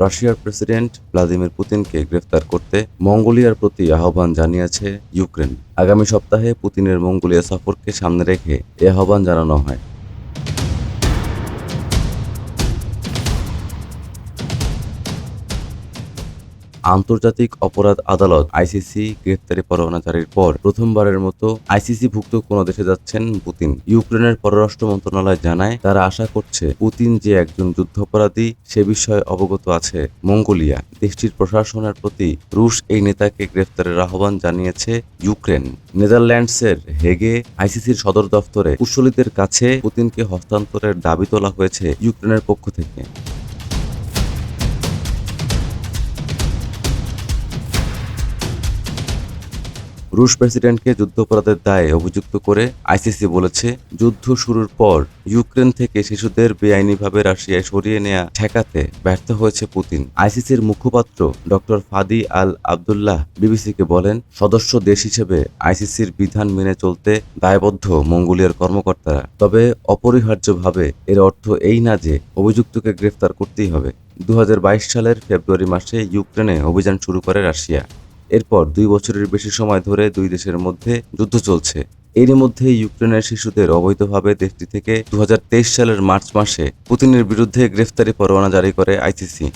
রাশিয়ার president Vladimir পুতিনকে গ্রেফতার করতে মঙ্গোলিয়ার প্রতি আহ্বান জানিয়েছে ইউক্রেন। আগামী সপ্তাহে পুতিনের মঙ্গোলিয়া সফরকে সামনে রেখে এ আহ্বান জানানো হয়। আন্তর্জাতিক অপরাধ আদালত আইসিসি গ্রেফতারি পরোয়ানা জারির পর প্রথমবারের মতো আইসিসি ভুক্ত কোনো দেশে যাচ্ছেন পুতিন। ইউক্রেনের পররাষ্ট্র মন্ত্রণালয় জানায়, তারা আশা করছে পুতিন যে একজন যুদ্ধাপরাধী, সে বিষয়ে অবগত আছে মঙ্গোলিয়া। দেশটির প্রশাসনের প্রতি রুশ এই নেতাকে গ্রেফতারের আহ্বান জানিয়েছে ইউক্রেন। নেদারল্যান্ডসের হেগে আইসিসির সদর দফতরে কুশলীদের কাছে পুতিনকে হস্তান্তরের দাবি তোলা হয়েছে ইউক্রেনের পক্ষ থেকে। রুশ প্রেসিডেন্টকে যুদ্ধাপরাধের দায়ে অভিযুক্ত করে আইসিসি বলেছে, যুদ্ধ শুরুর পর ইউক্রেন থেকে শিশুদের বেআইনিভাবে রাশিয়ায় সরিয়ে নেওয়া ঠেকাতে ব্যর্থ হয়েছে পুতিন। আইসিসির মুখপাত্র ডক্টর ফাদি আল আবদুল্লাহ বিবিসিকে বলেন, সদস্য দেশ হিসেবে আইসিসির বিধান মেনে চলতে দায়বদ্ধ মঙ্গোলিয়ার কর্মকর্তারা। তবে অপরিহার্যভাবে এর অর্থ এই না যে অভিযুক্তকে গ্রেফতার করতেই হবে। দু হাজার বাইশ সালের ফেব্রুয়ারি মাসে ইউক্রেনে অভিযান শুরু করে রাশিয়া। এরপর দুই বছরের বেশি সময় ধরে দুই দেশের মধ্যে যুদ্ধ চলছে। এরই মধ্যে ইউক্রেনের শিশুদের অবৈধভাবে দেশটি থেকে দু হাজার তেইশ সালের মার্চ মাসে পুতিনের বিরুদ্ধে গ্রেফতারি পরোয়ানা জারি করে আইসিসি।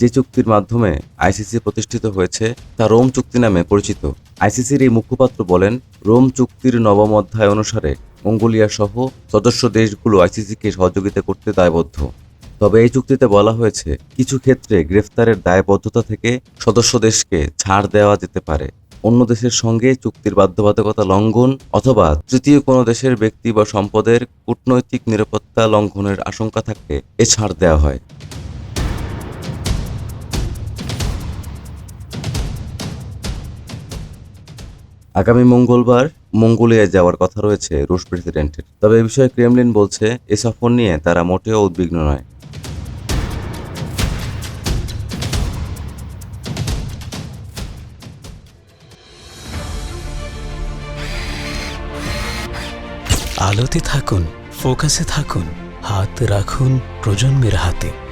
যে চুক্তির মাধ্যমে আইসিসি প্রতিষ্ঠিত হয়েছে, তা রোম চুক্তি নামে পরিচিত। আইসিসির এই মুখপাত্র বলেন, রোম চুক্তির নবম অধ্যায় অনুসারে মঙ্গোলিয়া সহ সদস্য দেশগুলো আইসিসিকে সহযোগিতা করতে দায়বদ্ধ। তবে এই চুক্তিতে বলা হয়েছে, কিছু ক্ষেত্রে গ্রেফতারের দায়বদ্ধতা থেকে সদস্য দেশকে ছাড় দেওয়া যেতে পারে। অন্য দেশের সঙ্গে চুক্তির বাধ্যবাধকতা লঙ্ঘন অথবা তৃতীয় কোনো দেশের ব্যক্তি বা সম্পদের কূটনৈতিক নিরাপত্তা লঙ্ঘনের আশঙ্কা থাকলে এ ছাড় দেওয়া হয়। আগামী মঙ্গলবার মঙ্গোলিয়ায় যাওয়ার কথা রয়েছে রুশ প্রেসিডেন্টের। তবে এ বিষয়ে ক্রেমলিন বলছে, এ সফর নিয়ে তারা মোটেও উদ্বিগ্ন নয়। আলোতে থাকুন, ফোকাসে থাকুন, হাত রাখুন প্রজন্মের হাতে।